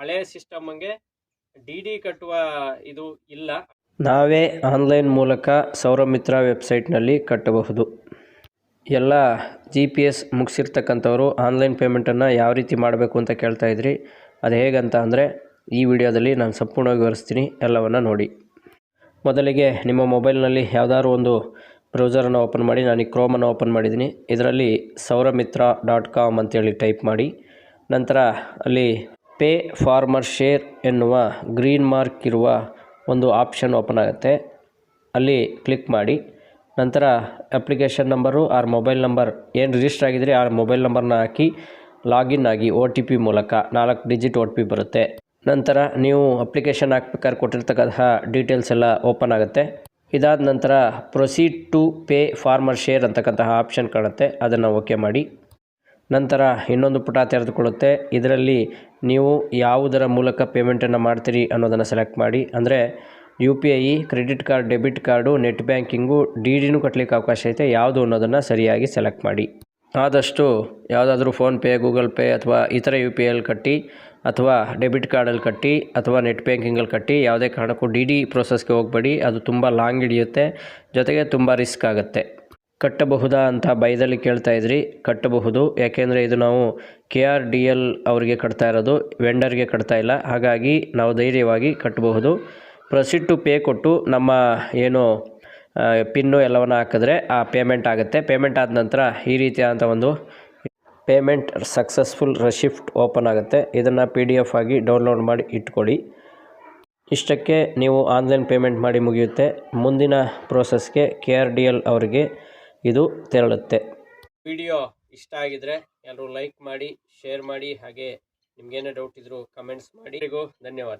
ಹಳೆ ಸಿಸ್ಟಮ್ ಹಂಗೆ D D ಕಟ್ಟುವ ಇದು ಇಲ್ಲ. ನಾವೇ ಆನ್ಲೈನ್ ಮೂಲಕ ಸೌರಮಿತ್ರ ವೆಬ್ಸೈಟ್ನಲ್ಲಿ ಕಟ್ಟಬಹುದು. ಎಲ್ಲ ಜಿ ಪಿ ಎಸ್ ಮುಗಿಸಿರ್ತಕ್ಕಂಥವ್ರು ಆನ್ಲೈನ್ ಪೇಮೆಂಟನ್ನು ಯಾವ ರೀತಿ ಮಾಡಬೇಕು ಅಂತ ಕೇಳ್ತಾ ಇದ್ರಿ, ಅದು ಹೇಗಂತ ಅಂದರೆ ಈ ವಿಡಿಯೋದಲ್ಲಿ ನಾನು ಸಂಪೂರ್ಣವಾಗಿ ವಿವರಿಸ್ತೀನಿ, ಎಲ್ಲವನ್ನು ನೋಡಿ. ಮೊದಲಿಗೆ ನಿಮ್ಮ ಮೊಬೈಲ್ನಲ್ಲಿ ಯಾವುದಾದ್ರು ಒಂದು ಬ್ರೌಸರನ್ನು ಓಪನ್ ಮಾಡಿ, ನಾನು ಈ ಕ್ರೋಮನ್ನು ಓಪನ್ ಮಾಡಿದ್ದೀನಿ. ಇದರಲ್ಲಿ ಸೌರಮಿತ್ರ ಡಾಟ್ ಕಾಮ್ ಅಂತೇಳಿ ಟೈಪ್ ಮಾಡಿ. ನಂತರ ಅಲ್ಲಿ ಪೇ ಫಾರ್ಮರ್ ಶೇರ್ ಎನ್ನುವ ಗ್ರೀನ್ ಮಾರ್ಕ್ ಇರುವ ಒಂದು ಆಪ್ಷನ್ ಓಪನ್ ಆಗುತ್ತೆ. ಅಲ್ಲಿ ಕ್ಲಿಕ್ ಮಾಡಿ. ನಂತರ application number, or mobile number, ಏನು ರಿಜಿಸ್ಟರ್ ಆಗಿದ್ದರೆ ಆ ಮೊಬೈಲ್ ನಂಬರ್ನ ಹಾಕಿ ಲಾಗಿನ್ ಆಗಿ ಒ ಟಿ ಪಿ ಮೂಲಕ ನಾಲ್ಕು ಡಿಜಿಟ್ ಒ ಟಿ ಪಿ ಬರುತ್ತೆ. ನಂತರ ನೀವು ಅಪ್ಲಿಕೇಶನ್ ಹಾಕ್ಬೇಕಾದ್ರೆ ಕೊಟ್ಟಿರ್ತಕ್ಕಂತಹ ಡೀಟೇಲ್ಸ್ ಎಲ್ಲ ಓಪನ್ ಆಗುತ್ತೆ. ಇದಾದ ನಂತರ proceed to pay farmer share ಅಂತಕ್ಕಂತಹ ಆಪ್ಷನ್ ಕಾಣುತ್ತೆ. ಅದನ್ನು ಓಕೆ ಮಾಡಿ. ನಂತರ ಇನ್ನೊಂದು ಪುಟ ತೆರೆದುಕೊಳ್ಳುತ್ತೆ. ಇದರಲ್ಲಿ ನೀವು ಯಾವುದರ ಮೂಲಕ ಪೇಮೆಂಟನ್ನು ಮಾಡ್ತೀರಿ ಅನ್ನೋದನ್ನು ಸೆಲೆಕ್ಟ್ ಮಾಡಿ. ಅಂದರೆ U P I credit card debit card net banking D ಡಿನೂ ಕಟ್ಟಲಿಕ್ಕೆ ಅವಕಾಶ ಐತೆ. ಯಾವುದು ಅನ್ನೋದನ್ನು ಸರಿಯಾಗಿ ಸೆಲೆಕ್ಟ್ ಮಾಡಿ. ಆದಷ್ಟು ಯಾವುದಾದ್ರೂ ಫೋನ್ಪೇ ಗೂಗಲ್ ಪೇ ಅಥವಾ ಇತರ ಯು ಪಿ ಐಲಿ ಕಟ್ಟಿ ಅಥವಾ ಡೆಬಿಟ್ ಕಾರ್ಡಲ್ಲಿ ಕಟ್ಟಿ ಅಥವಾ ನೆಟ್ ಬ್ಯಾಂಕಿಂಗಲ್ಲಿ ಕಟ್ಟಿ ಯಾವುದೇ ಕಾರಣಕ್ಕೂ ಡಿ ಡಿ ಪ್ರೋಸೆಸ್ಗೆ ಹೋಗಬೇಡಿ. ಅದು ತುಂಬ ಲಾಂಗ್ ಹಿಡಿಯುತ್ತೆ. ಜೊತೆಗೆ ತುಂಬ ರಿಸ್ಕ್ ಆಗುತ್ತೆ. ಕಟ್ಟಬಹುದಾ ಅಂತ ಬೈದಲ್ಲಿ ಕೇಳ್ತಾ ಇದ್ರಿ, ಕಟ್ಟಬಹುದು. ಯಾಕೆಂದರೆ ಇದು ನಾವು ಕೆ ಆರ್ ಡಿ ಎಲ್ ಅವರಿಗೆ ಕಟ್ತಾ ಇರೋದು ವೆಂಡರ್ಗೆ ಕಟ್ತಾ ಇಲ್ಲ. ಹಾಗಾಗಿ ನಾವು ಧೈರ್ಯವಾಗಿ ಕಟ್ಟಬಹುದು. ಪ್ರೊಸೀಡ್ ಟು ಪೇ ಕೊಟ್ಟು ನಮ್ಮ ಏನು ಪಿನ್ನು ಎಲ್ಲವನ್ನು ಹಾಕಿದ್ರೆ ಆ ಪೇಮೆಂಟ್ ಆಗುತ್ತೆ. ಪೇಮೆಂಟ್ ಆದ ನಂತರ ಈ ರೀತಿಯಾದಂಥ ಒಂದು ಪೇಮೆಂಟ್ ಸಕ್ಸಸ್ಫುಲ್ ರಶಿಫ್ಟ್ ಓಪನ್ ಆಗುತ್ತೆ. ಇದನ್ನು ಪಿ ಡಿ ಎಫ್ ಆಗಿ ಡೌನ್ಲೋಡ್ ಮಾಡಿ ಇಟ್ಕೊಳ್ಳಿ. ಇಷ್ಟಕ್ಕೆ ನೀವು ಆನ್ಲೈನ್ ಪೇಮೆಂಟ್ ಮಾಡಿ ಮುಗಿಯುತ್ತೆ. ಮುಂದಿನ ಪ್ರೋಸೆಸ್ಗೆ ಕೆ ಆರ್ ಡಿ ಎಲ್ ಅವರಿಗೆ ಇದು ತೆರಳುತ್ತೆ. ವಿಡಿಯೋ ಇಷ್ಟ ಆಗಿದ್ರೆ ಎಲ್ಲರೂ ಲೈಕ್ ಮಾಡಿ, ಶೇರ್ ಮಾಡಿ, ಹಾಗೆ ನಿಮ್ಗೇನೇ ಡೌಟ್ ಇದ್ರು ಕಮೆಂಟ್ಸ್ ಮಾಡಿ. ಧನ್ಯವಾದ.